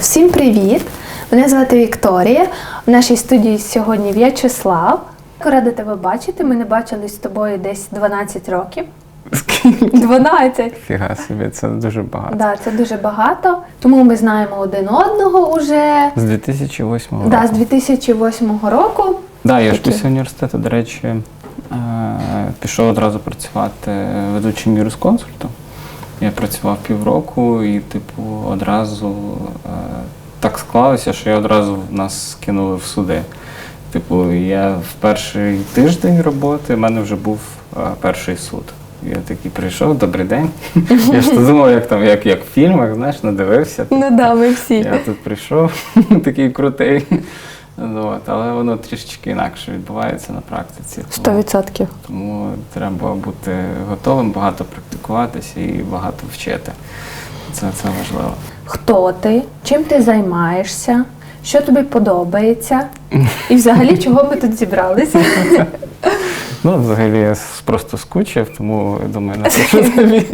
Всім привіт! Мене звати Вікторія. У нашій студії сьогодні В'ячеслав. Рада тебе бачити. Ми не бачились з тобою десь 12 років. 12! Фіга собі, це дуже багато. Да, це дуже багато. Тому ми знаємо один одного уже З 2008 року. да, з 2008 року. Да, я ж після університету, до речі, е, пішов одразу працювати ведучим юрисконсультом. Я працював півроку і, типу, одразу е, так склалося, що я одразу нас скинули в суди. Типу, я в перший тиждень роботи в мене вже був е, перший суд. Я такий прийшов, добрий день. Я ж то думав, як там, як, як в фільмах, знаєш, надивився. Ну да, ми всі. Я тут прийшов, такий крутий. От, але воно трішечки інакше відбувається на практиці. Тому, 100%. тому треба бути готовим, багато практикуватися і багато вчити. Це, це важливо. Хто ти? Чим ти займаєшся? Що тобі подобається? І взагалі, чого ми тут зібралися? Ну, взагалі, я просто скучив, тому думаю, на що тобі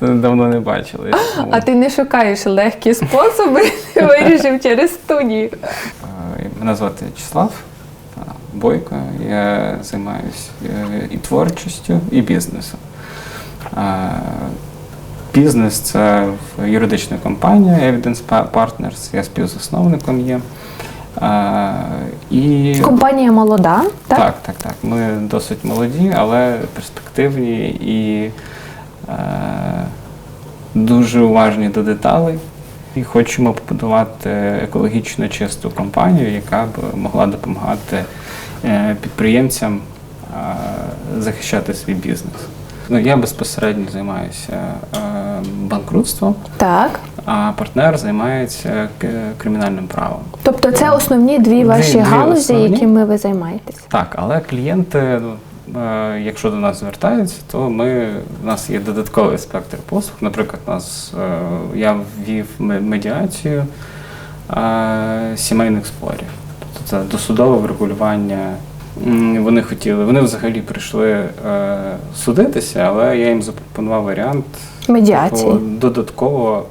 давно не бачили. Тому, А ти не шукаєш легкі способи, ти вирішив через студію. Е, Мене звати Вячеслав е, Бойко. Я займаюся і творчістю, і бізнесом. Е, Бізнес це юридична компанія Evidence Partners, я співзасновником є. Е, І Компанія молода, так? так, так, так. Ми досить молоді, але перспективні і е, дуже уважні до деталей. І хочемо побудувати екологічно чисту компанію, яка б могла допомагати е, підприємцям е, захищати свій бізнес. Ну, я безпосередньо займаюся е, банкрутством, Так. а партнер займається кримінальним правом. Тобто це основні дві Дві- ваші дві галузі, основні. якими ви займаєтесь. Так, але клієнти, ну, якщо до нас звертаються, то ми, у нас є додатковий спектр послуг. Наприклад, нас, е, я ввів медіацію сімейних спорів. Тобто це досудове врегулювання. Вони хотіли, вони взагалі прийшли е, судитися, але я їм запропонував варіант Медіації. Типу, Додатково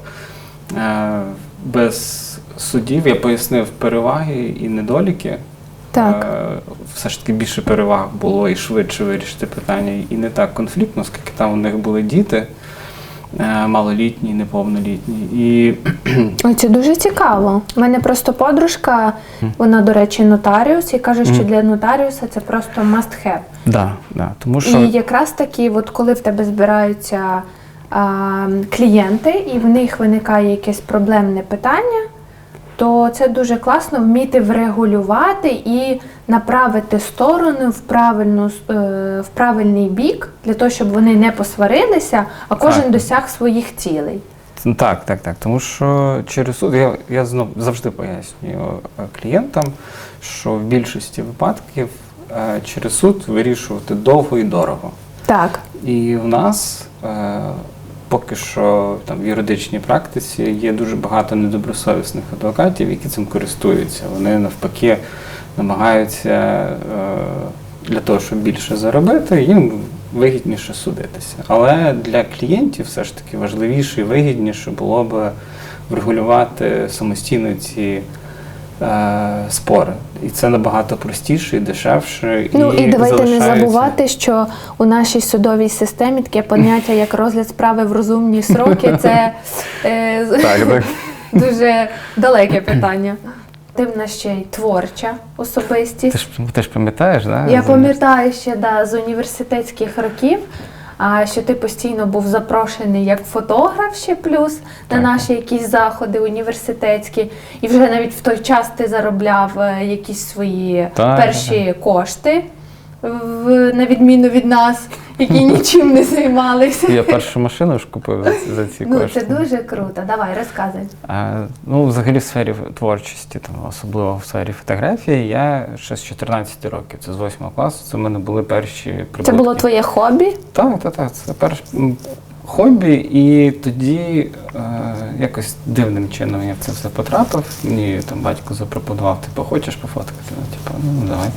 е, без судів я пояснив переваги і недоліки. Так. Е, Все ж таки більше переваг було і швидше вирішити питання, і не так конфліктно, оскільки там у них були діти е, малолітні, неповнолітні. І Це дуже цікаво. У мене просто подружка, вона, до речі, нотаріус, і каже, що для нотаріуса це просто must have. да, да, тому що І якраз таки, от коли в тебе збираються а, клієнти, і в них виникає якесь проблемне питання, то це дуже класно вміти врегулювати і направити сторону в, правильну, е, в правильний бік, для того, щоб вони не посварилися, а кожен Так. досяг своїх цілей. Так, так, так. Тому що через суд я, я знов завжди пояснюю е, клієнтам, що в більшості випадків е, через суд вирішувати довго і дорого. Так, І в нас поки що там в юридичній практиці є дуже багато недобросовісних адвокатів, які цим користуються. Вони навпаки намагаються е, для того, щоб більше заробити, їм вигідніше судитися. Але для клієнтів все ж таки важливіше і вигідніше було б врегулювати самостійно ці спори. І це набагато простіше і дешевше. ну і давайте не забувати, що у нашій судовій системі таке поняття, як розгляд справи в розумні сроки, це е, Так, так. дуже далеке питання. Ти в нас ще й творча особистість. Ти ж, ти ж пам'ятаєш, да? Я пам'ятаю ще да, з університетських років, що ти постійно був запрошений як фотограф ще плюс на наші якісь заходи університетські. І вже навіть в той час ти заробляв е, якісь свої перші кошти, в, на відміну від нас, які нічим не займалися. Я першу машину ж купив за, ці- ці Ну, це дуже круто. Давай, розказуй. А, ну, взагалі, в сфері творчості, там, особливо в сфері фотографії, я ще з 14 років, це з 8 класу, це в мене були перші прибутки. Це було твоє хобі? Так, так, так. Це перш... хобі, і тоді е, якось дивним чином я в це все потрапив. Мені там батько запропонував, типу, хочеш пофоткати? Ну, типу, ну давай.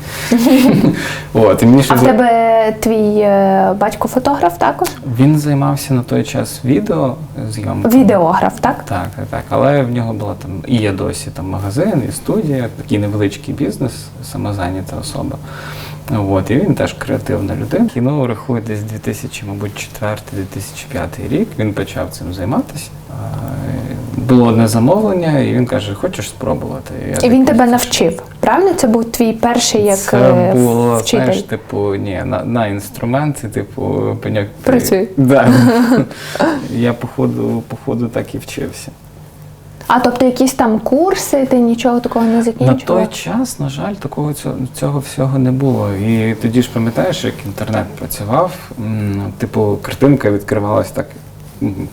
От, і мені ще А в за- тебе твій е, батько фотограф також? Він займався на той час відео зйомкою. Відеограф, так? Так, так, так. Але в нього була там і є досі там магазин, і студія, такий невеличкий бізнес, самозайнята особа. От, і він теж креативна людина. Кіно рахує десь 2000, мабуть, 2004-2005 рік. Він почав цим займатися. Було одне замовлення, і він каже: хочеш спробувати? Я І він тебе навчив. Правильно? Це був твій перший як Це е, було, вчитель. знаєш, типу, ні, на, на інструменти, типу, пеняк. Працюй. Да. Я походу, походу так і вчився. А тобто якісь там курси, ти нічого такого не На той час, на жаль, такого цього, цього всього не було. І тоді ж пам'ятаєш, як інтернет працював, типу, картинка відкривалась так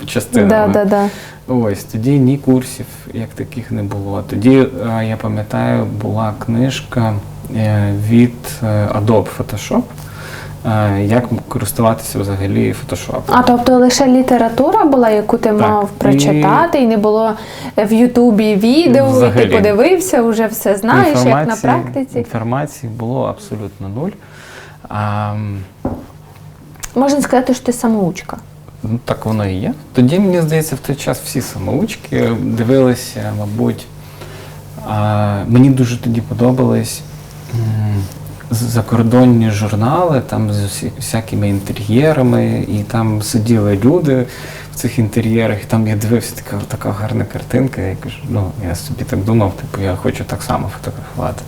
частинами. Да, да, да. Ось тоді ні курсів як таких не було. Тоді е, я пам'ятаю, була книжка е, від е, Adobe Photoshop, як користуватися взагалі Photoshop. А тобто лише література була, яку ти Так. мав прочитати, і... не було в Ютубі відео, і ти подивився, вже все знаєш, як на практиці. Інформації було абсолютно нуль. А, Можна сказати, що ти самоучка. Ну, так воно і є. Тоді, мені здається, в той час всі самоучки дивилися, мабуть. А, мені дуже тоді подобались закордонні журнали, там з усі- всякими інтер'єрами, і там сиділи люди в цих інтер'єрах, і там я дивився, така, така гарна картинка. Я кажу, ну, я собі так думав, типу, я хочу так само фотографувати.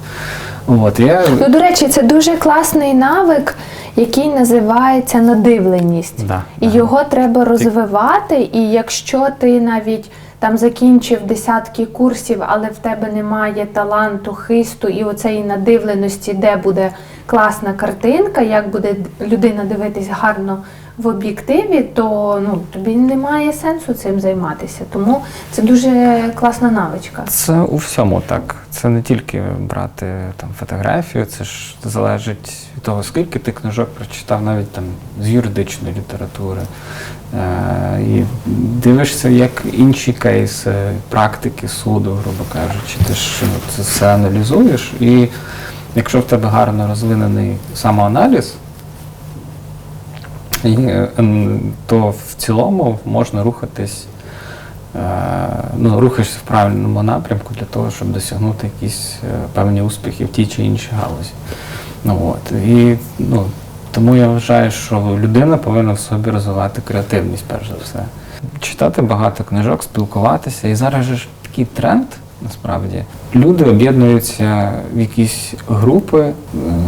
От, я, Ну, до речі, це дуже класний навик, який називається надивленість. Да, і да. його треба розвивати. І якщо ти навіть там закінчив десятки курсів, але в тебе немає таланту, хисту і оцеї надивленості, де буде класна картинка, як буде людина дивитись гарно в об'єктиві, то ну тобі немає сенсу цим займатися. Тому це дуже класна навичка. Це у всьому так. Це не тільки брати там фотографію, це ж залежить від того, скільки ти книжок прочитав, навіть там з юридичної літератури. Е, і дивишся, як інші кейси, практики суду, грубо кажучи, ти ж ну, це все аналізуєш. І якщо в тебе гарно розвинений самоаналіз, то в цілому можна рухатись, е, ну, рухаєшся в правильному напрямку для того, щоб досягнути якісь е, певні успіхи в тій чи іншій галузі. Ну, от. І, ну, тому я вважаю, що людина повинна в собі розвивати креативність, перш за все. Читати багато книжок, спілкуватися. І зараз ж такий тренд, насправді. Люди об'єднуються в якісь групи, е, е,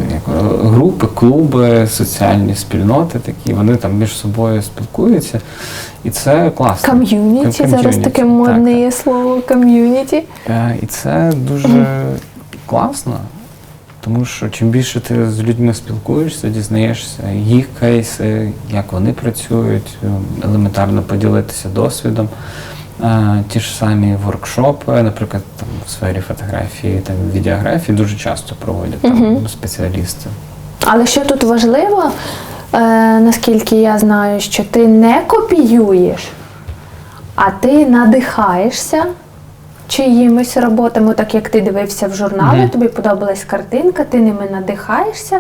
групи, клуби, соціальні спільноти такі, вони там між собою спілкуються. І це класно. Ком'юніті, Ком- зараз таке модне так. є слово ком'юніті. Е, І це дуже класно, тому що чим більше ти з людьми спілкуєшся, дізнаєшся їх кейси, як вони працюють, е, елементарно поділитися досвідом. Ті ж самі воркшопи, наприклад, там, в сфері фотографії, там, відеографії дуже часто проводять там, спеціалісти. Але що тут важливо, е, наскільки я знаю, що ти не копіюєш, а ти надихаєшся чиїмись роботами, так як ти дивився в журналі, Мгм. тобі подобалась картинка, ти ними надихаєшся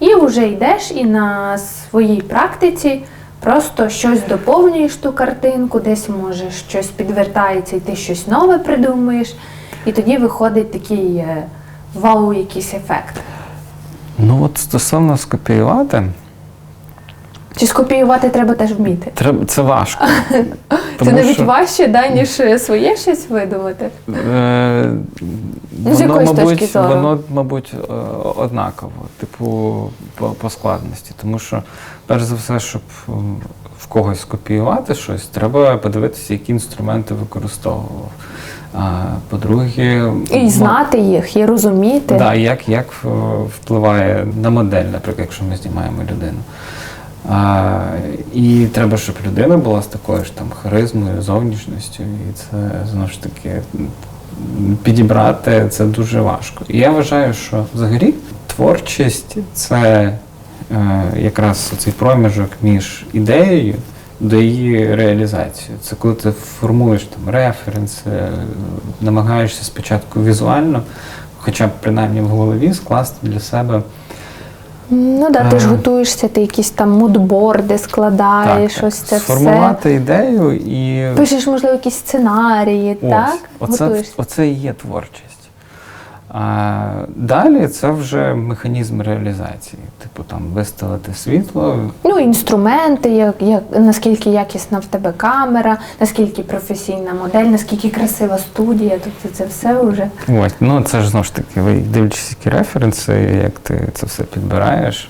і вже йдеш і на своїй практиці просто щось доповнюєш ту картинку, десь може щось підвертається і ти щось нове придумуєш. І тоді виходить такий е, вау, якийсь ефект. Ну от стосовно скопіювати, Чи скопіювати треба теж вміти? треба, це важко. Це навіть що- важче, да, ніж своє щось видумати. Е, Ну, з якоїсь точки зору? воно, мабуть, е, однаково, типу, по, по складності. Тому що, перш за все, щоб в когось скопіювати щось, треба подивитися, які інструменти використовував. А по-друге, І знати їх, і розуміти. Да, як, як е, впливає на модель, наприклад, якщо ми знімаємо людину. А, і треба, щоб людина була з такою ж там харизмою, зовнішністю, і це знову ж таки підібрати це дуже важко. І я вважаю, що взагалі творчість це е, якраз цей проміжок між ідеєю до її реалізації. Це коли ти формуєш там референси, намагаєшся спочатку візуально, хоча б принаймні в голові скласти для себе Ну да, ти ж готуєшся, ти якісь там мудборди складаєш, так, ось це все. сформувати ідею і Пишеш, можливо, якісь сценарії, так? Оце, Готуєшся. оце і є творчість. А далі це вже механізм реалізації. Типу там виставити світло, Ну, інструменти, як, як, наскільки якісна в тебе камера, наскільки професійна модель, наскільки красива студія, тобто це все вже. Ось, ну це ж знову ж таки, ви дивлячись, які референси, як ти це все підбираєш.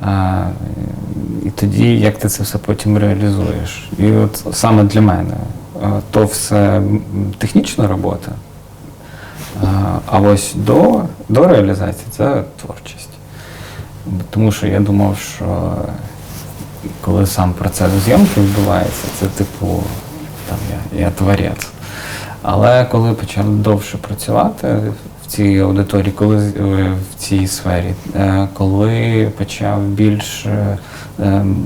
А, і тоді як ти це все потім реалізуєш. І от саме для мене то все технічна робота. А, ось до, до реалізації це творчість. Тому що я думав, що коли сам процес зйомки відбувається, це типу там я, я творець. Але коли почав довше працювати в цій аудиторії, коли е, в цій сфері, е, коли почав більш е, ем,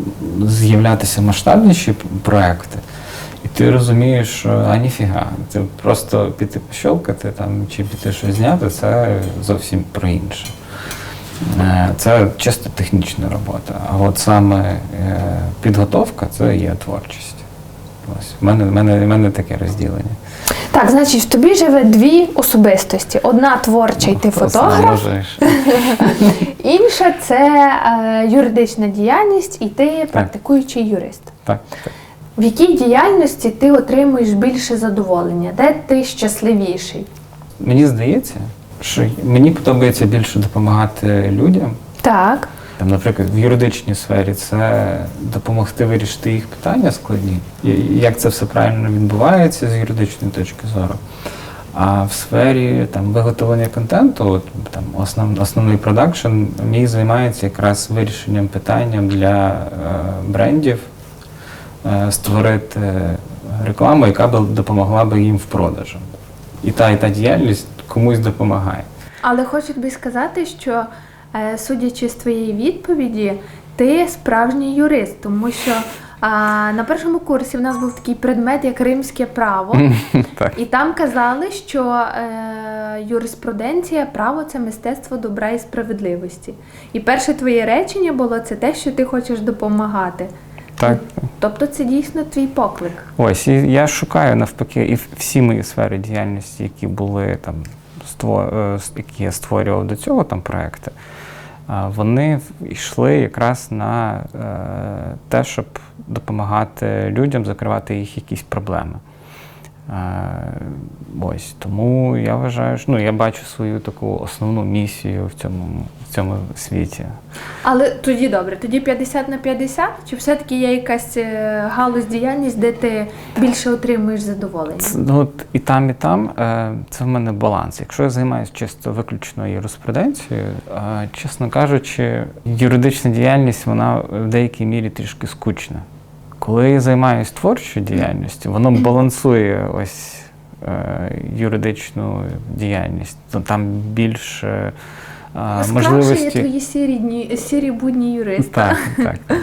з'являтися масштабніші проекти, ти розумієш, що а ніфіга, просто піти пощолкати там чи піти щось зняти, це зовсім про інше. Е, Це чисто технічна робота. А от саме е, підготовка це є творчість. Ось в мене, в мене, в мене таке розділення. Так, значить, в тобі живе дві особистості: одна творча, і ти Ну, фотограф, інша це е, юридична діяльність, і ти практикуючий юрист. Так, так. В якій діяльності ти отримуєш більше задоволення? Де ти щасливіший? Мені здається, що мені подобається більше допомагати людям. Так. Там, наприклад, в юридичній сфері це допомогти вирішити їх питання складні, і як це все правильно відбувається з юридичної точки зору. А в сфері там, виготовлення контенту, от, там, основ, основний продакшн, мій займається якраз вирішенням питання для е, брендів створити рекламу, яка б допомогла би їм в продажу. І та, і та діяльність комусь допомагає. Але хочу тобі сказати, що е, судячи з твоєї відповіді, ти справжній юрист, тому що а, на першому курсі в нас був такий предмет, як римське право. так. І там казали, що е, юриспруденція, право це мистецтво добра і справедливості. І перше твоє речення було це те, що ти хочеш допомагати. Так. Тобто це дійсно твій поклик. Ось, і я шукаю навпаки, і всі мої сфери діяльності, які були там, ство- е, які я створював до цього там проекти, вони йшли якраз на е, те, щоб допомагати людям закривати їх якісь проблеми. Е, Ось тому я вважаю, що ну, я бачу свою таку основну місію в цьому, в цьому світі. Але тоді добре, тоді 50 на 50? Чи все-таки є якась е, галузь діяльність, де ти більше отримуєш задоволення? Це, ну, от і там, і там е, це в мене баланс. Якщо я займаюся чисто виключно юриспруденцією, чесно кажучи, юридична діяльність вона в деякій мірі трішки скучна. Коли я займаюся творчою діяльністю, воно балансує ось е, юридичну діяльність. То там більше е, Скрашує можливості. твої сірі, дні, сірі будні юриста. Так, так.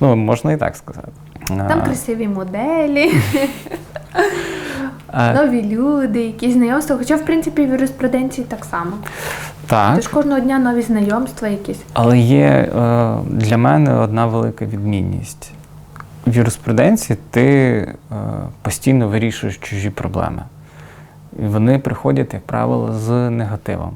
Ну, можна і так сказати. Там красиві моделі, нові люди, якісь знайомства. Хоча, в принципі, в юриспруденції так само. так. Тож кожного дня нові знайомства якісь. Але є е, для мене одна велика відмінність. В юриспруденції ти е, постійно вирішуєш чужі проблеми. І вони приходять, як правило, з негативом.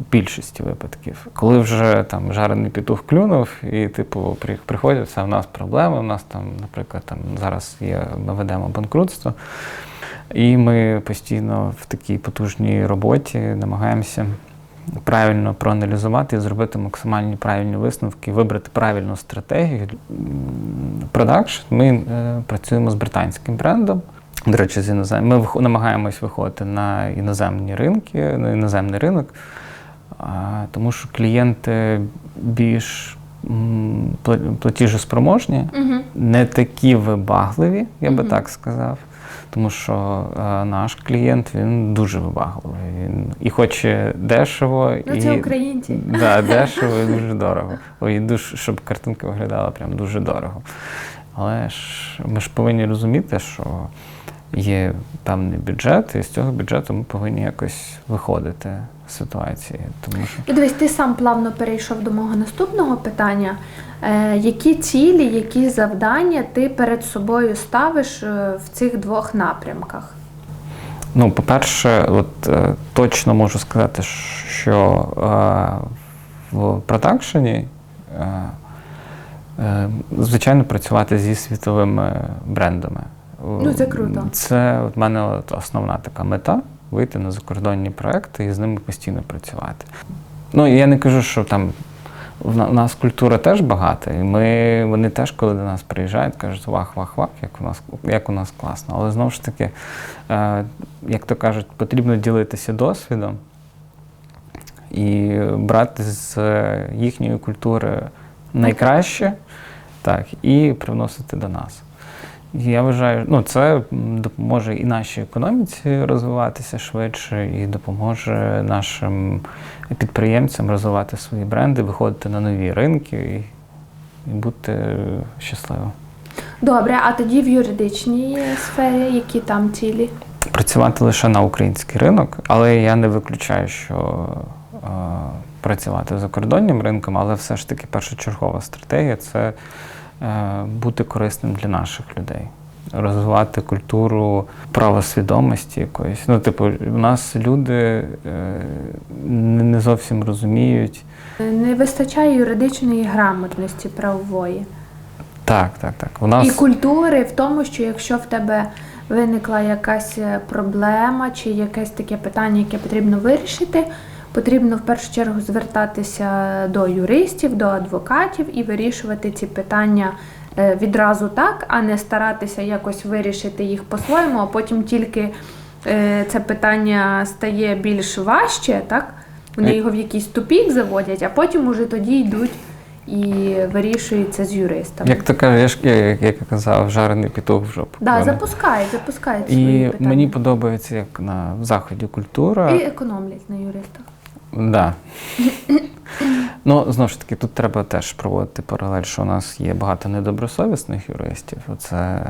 В більшості випадків. Коли вже там жарений петух клюнув, і типу при- приходять, все, в нас проблеми, у нас там, наприклад, там зараз є, ми ведемо банкрутство. І ми постійно в такій потужній роботі намагаємося правильно проаналізувати і зробити максимальні правильні висновки, вибрати правильну стратегію. Продакшн ми е, працюємо з британським брендом. До речі, з інозем... ми вих- намагаємось виходити на іноземні ринки, на іноземний ринок, а, тому що клієнти більш платіжоспроможні, Угу. не такі вибагливі, я би Мгм. так сказав. Тому що е, наш клієнт він дуже вибагливий. Він і хоче дешево, Ну, і це українці. Да, дешево і дуже дорого. І дуже, щоб картинка виглядала прям дуже дорого. Але ж ми ж повинні розуміти, що є певний бюджет, і з цього бюджету ми повинні якось виходити ситуації. Тому що Ну, Дивись, ти сам плавно перейшов до мого наступного питання. Е, які цілі, які завдання ти перед собою ставиш е, в цих двох напрямках? Ну, по-перше, от е, точно можу сказати, що е, в продакшені е, звичайно працювати зі світовими брендами. Ну, це круто. Це в мене основна така мета вийти на закордонні проекти і з ними постійно працювати. Ну, я не кажу, що там в нас культура теж багата, і ми, вони теж, коли до нас приїжджають, кажуть, вах, вах, вах, як у нас, як у нас класно. Але знову ж таки, е, як то кажуть, потрібно ділитися досвідом і брати з е, їхньої культури найкраще, так, і привносити до нас. Я вважаю, ну це допоможе і нашій економіці розвиватися швидше, і допоможе нашим підприємцям розвивати свої бренди, виходити на нові ринки і, і бути щасливим. Добре, а тоді в юридичній сфері, які там цілі? Працювати лише на український ринок, але я не виключаю, що е, працювати за кордонним ринком, але все ж таки першочергова стратегія це бути корисним для наших людей. Розвивати культуру правосвідомості якоїсь. Ну, типу, у нас люди е, не не зовсім розуміють. Не вистачає юридичної грамотності правової. Так, так, так. У нас І культури в тому, що якщо в тебе виникла якась е, проблема чи якесь таке питання, яке потрібно вирішити, потрібно в першу чергу звертатися до юристів, до адвокатів і вирішувати ці питання е, відразу так, а не старатися якось вирішити їх по-своєму, а потім тільки е, це питання стає більш важче, так? Вони Е. його в якийсь тупік заводять, а потім уже тоді йдуть і вирішуються з юристами. як то кажуть, я як я казав, жарений пітух в жопу. Да, Вони- запускають, запускають свої І питання. мені подобається, як на заході культура. І економлять на юристах. Да. ну, знову ж таки, тут треба теж проводити паралель, що у нас є багато недобросовісних юристів. Оце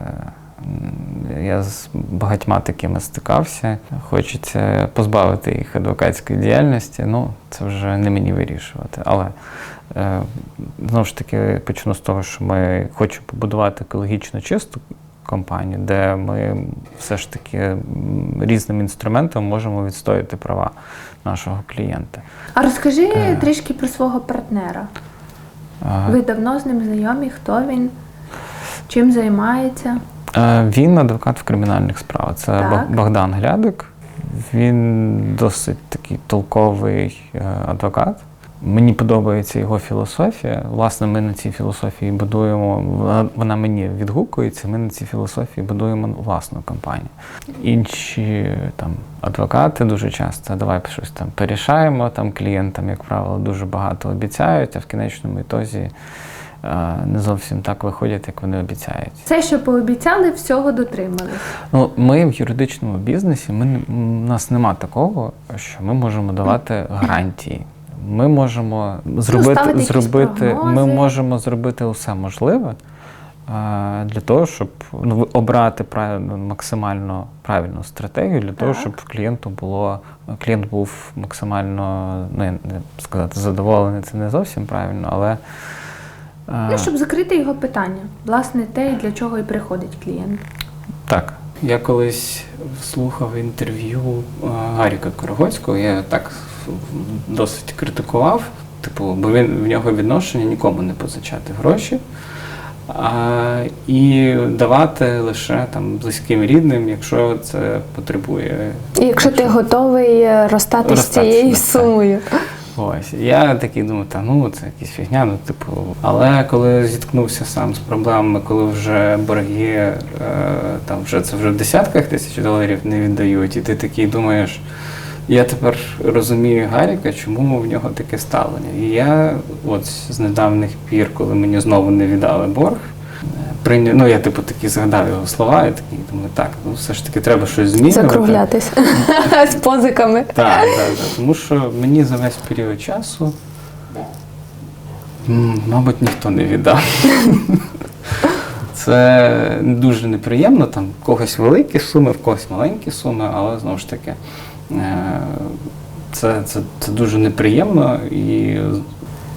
я з багатьма такими стикався. Хочеться позбавити їх адвокатської діяльності. Ну, це вже не мені вирішувати. Але е, знову ж таки почну з того, що ми хочемо побудувати екологічно чисту компанію, де ми все ж таки різним інструментом можемо відстояти права нашого клієнта. А розкажи Е. трішки про свого партнера. Е... Ви давно з ним знайомі? Хто він? Чим займається? е, Він адвокат в кримінальних справах. Це Так. Богдан Глядик. Він досить такий толковий е, адвокат. Мені подобається його філософія. Власне, ми на цій філософії будуємо. Вона, мені відгукується. Ми на цій філософії будуємо власну компанію. Інші там адвокати дуже часто давай щось там порішаємо. Там клієнтам, як правило, дуже багато обіцяють, а в кінечному ітозі не зовсім так виходять, як вони обіцяють. Це, що пообіцяли, всього дотримали. Ну, ми в юридичному бізнесі, ми, у нас нема такого, що ми можемо давати гарантії. Ми можемо зробити, якісь зробити, ми можемо зробити усе можливе а, для того, щоб ну, обрати правильно, максимально правильну стратегію для того, щоб клієнту було клієнт був максимально ну, я не сказати задоволений, це не зовсім правильно, але Ну, щоб закрити його питання. Власне, те, для чого і приходить клієнт. Так. Я колись слухав інтерв'ю е, Гаріка Корогоцького, я так досить критикував, типу, бо він в нього відношення нікому не позичати гроші. А, і давати лише там близьким рідним, якщо це потребує. І якщо ти готовий е, розстатись з Розстатися, цією так. Ось я такий думаю, та ну це якась фігня, ну типу. Але коли зіткнувся сам з проблемами, коли вже борги е, там вже це вже в десятках тисяч доларів не віддають, і ти такий думаєш, я тепер розумію Гаріка, чому в нього таке ставлення. І я от з недавніх пір, коли мені знову не віддали борг. Прийняв, ну я типу такі згадав його слова, і такий думаю, так, ну все ж таки треба щось змінювати. Закруглятись з позиками. Так, так, так. Тому що мені за весь період часу, мабуть, ніхто не віддав. це дуже неприємно. Там в когось великі суми, в когось маленькі суми, але знову ж таки, е, це, це, це дуже неприємно. І,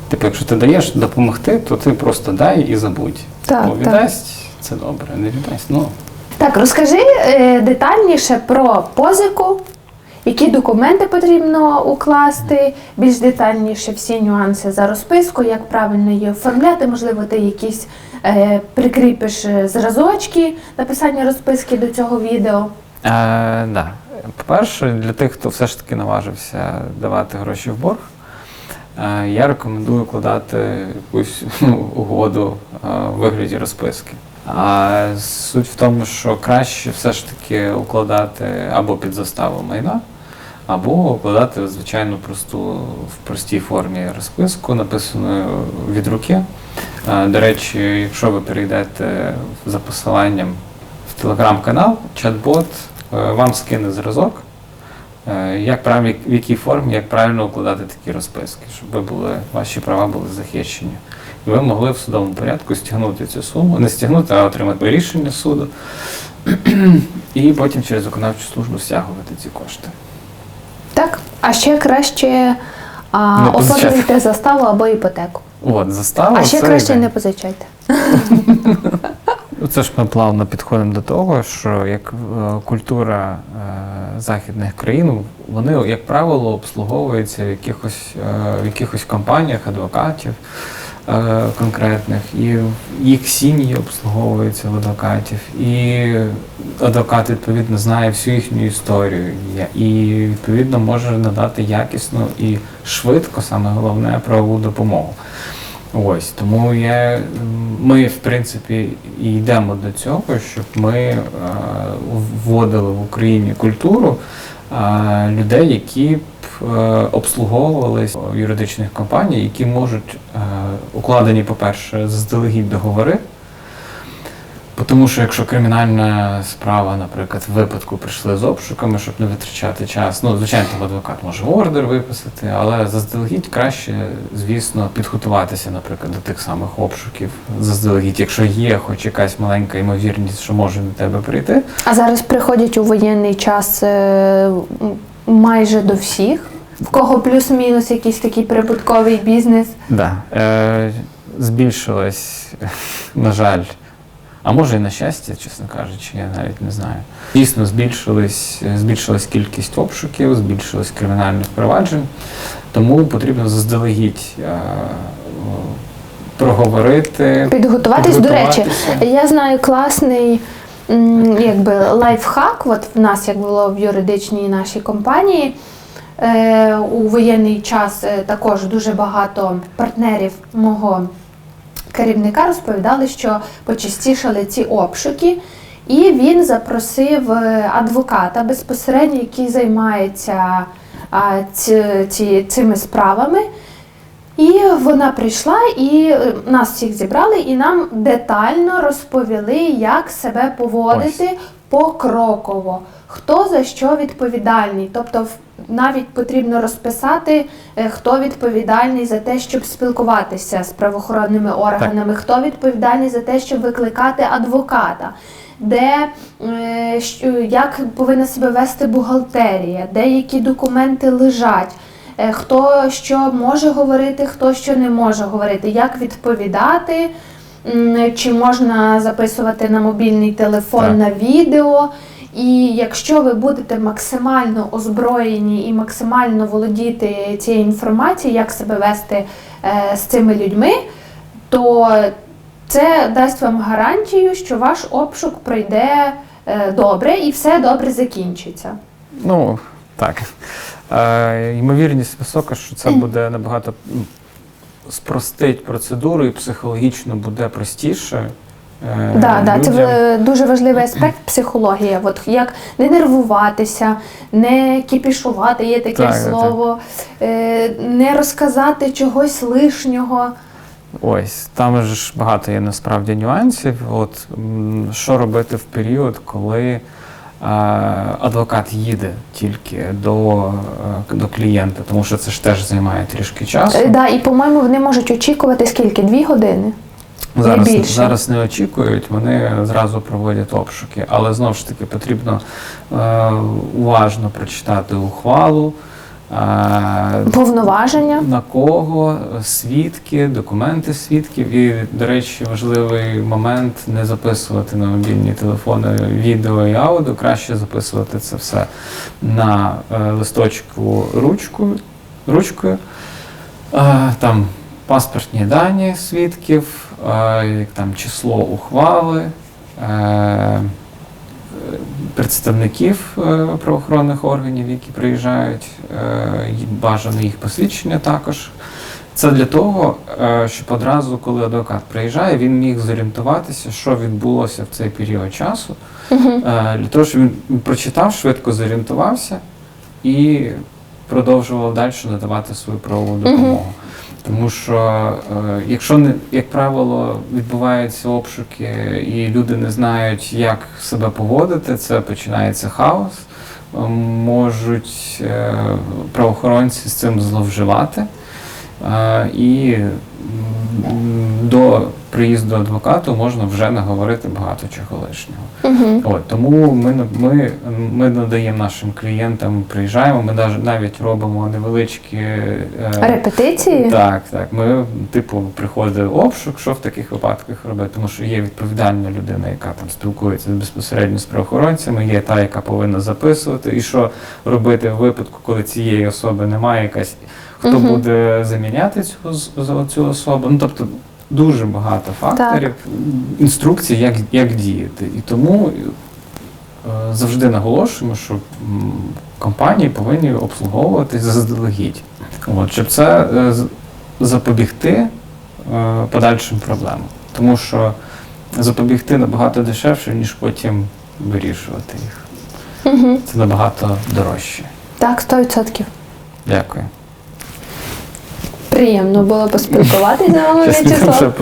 типу, якщо ти даєш допомогти, то ти просто дай і забудь. Так, Бо так. віддасть це добре, не віддасть. Ну, Так, розкажи е, детальніше про позику, які документи потрібно укласти, більш детальніше всі нюанси за розписку, як правильно її оформляти. Можливо, ти якісь е, прикріпиш е, зразочки написання розписки до цього відео. Е, да. По-перше, для тих, хто все ж таки наважився давати гроші в борг, я рекомендую укладати якусь ну, угоду е, в вигляді розписки. А суть в тому, що краще все ж таки укладати або під заставу майна, або укладати звичайно просту в простій формі розписку, написану від руки. Е, До речі, якщо ви перейдете за посиланням в телеграм-канал, чат-бот е, вам скине зразок, е, як правильно, в якій формі, як правильно укладати такі розписки, щоб ви були, ваші права були захищені. І ви могли в судовому порядку стягнути цю суму, не стягнути, а отримати рішення суду, і потім через виконавчу службу стягувати ці кошти. Так. А ще краще а, Не оформити заставу або іпотеку. От, застава. а ще краще йде. не позичайте. Це ж ми плавно підходимо до того, що як е, культура е, західних країн, вони, як правило, обслуговуються в якихось, е, в якихось компаніях адвокатів конкретних, і їх сім'ї обслуговуються в адвокатів, і адвокат відповідно знає всю їхню історію, і відповідно може надати якісну і швидко, саме головне, правову допомогу. Ось тому я, ми, в принципі, і йдемо до цього, щоб ми е, вводили в Україні культуру е, людей, які б е, обслуговувались юридичних компаній, які можуть укладені, по-перше, заздалегідь договори. Тому що якщо кримінальна справа, наприклад, в випадку прийшли з обшуками, щоб не витрачати час, ну, звичайно, там адвокат може ордер виписати, але заздалегідь краще, звісно, підготуватися, наприклад, до тих самих обшуків заздалегідь, якщо є хоч якась маленька ймовірність, що може до тебе прийти. А зараз приходять у воєнний час е, майже до всіх. В кого плюс-мінус якийсь такий прибутковий бізнес. Да. Е, збільшилась, на жаль, а може і на щастя, чесно кажучи, я навіть не знаю. Дійсно, збільшилась, збільшилась кількість обшуків, збільшилась кримінальних проваджень, тому потрібно заздалегідь е, проговорити. Підготуватись. До речі, я знаю класний якби лайфхак. От в нас як було в юридичній нашій компанії. Е, у воєнний час е, також дуже багато партнерів мого керівника розповідали, що почастішали ці обшуки, і він запросив е, адвоката безпосередньо, який займається ці, ці, цими справами. І вона прийшла і е, нас всіх зібрали, і нам детально розповіли, як себе поводити покроково, хто за що відповідальний. Тобто навіть потрібно розписати, е, хто відповідальний за те, щоб спілкуватися з правоохоронними органами, хто відповідальний за те, щоб викликати адвоката. Де е, що- як повинна себе вести бухгалтерія, де які документи лежать, е, хто що може говорити, хто що не може говорити, як відповідати, чи можна записувати на мобільний телефон Так. на відео. І якщо ви будете максимально озброєні і максимально володіти цією інформацією, як себе вести е, з цими людьми, то це дасть вам гарантію, що ваш обшук пройде е, добре і все добре закінчиться. Ну, так. Е, ймовірність висока, що це буде набагато спростить процедуру і психологічно буде простіше. Е, Да, да, це в- дуже важливий аспект психологія. От як не нервуватися, не кіпішувати, є таке Так, так, слово, е, не розказати чогось лишнього. Ось там же ж багато є насправді нюансів. От м, що робити в період, коли е, адвокат їде тільки до, е, до клієнта, тому що це ж теж займає трішки часу. Е, Да, і по-моєму вони можуть очікувати скільки? Дві години. Зараз, зараз не очікують, вони зразу проводять обшуки. Але знову ж таки потрібно е, уважно прочитати ухвалу. Е, Повноваження. на кого, свідки, документи свідків. І, до речі, важливий момент не записувати на мобільні телефони відео і аудіо. Краще записувати це все на е, листочку ручку, ручкою. Е, там паспортні дані свідків, як там число ухвали. Е, представників е, правоохоронних органів, які приїжджають, е, бажано їх посвідчення також. Це для того, щоб одразу, коли адвокат приїжджає, він міг зорієнтуватися, що відбулося в цей період часу, е, для того, щоб він прочитав, швидко зорієнтувався і продовжував далі надавати свою правову допомогу. Тому що, е, якщо не як правило відбуваються обшуки і люди не знають, як себе поводити, це починається хаос. Можуть е, правоохоронці з цим зловживати. Е, І до приїзду адвокату можна вже наговорити багато чого лишнього. Угу. От, тому ми, ми, ми надаємо нашим клієнтам, приїжджаємо, ми навіть, робимо невеличкі е, Репетиції. так, так. Ми, типу, приходить обшук, що в таких випадках робити, тому що є відповідальна людина, яка там спілкується безпосередньо з правоохоронцями, є та, яка повинна записувати, і що робити в випадку, коли цієї особи немає, якась хто Мгм. буде заміняти цю, цю особу. Ну тобто дуже багато факторів, інструкцій, як, як діяти. І тому е, завжди наголошуємо, що компанії повинні обслуговуватись заздалегідь. От, щоб це е, запобігти е, подальшим проблемам. Тому що запобігти набагато дешевше, ніж потім вирішувати їх. Угу. Це набагато дорожче. Так, 100%. Дякую. Приємно було поспілкуватися з вами, В'ячеслав.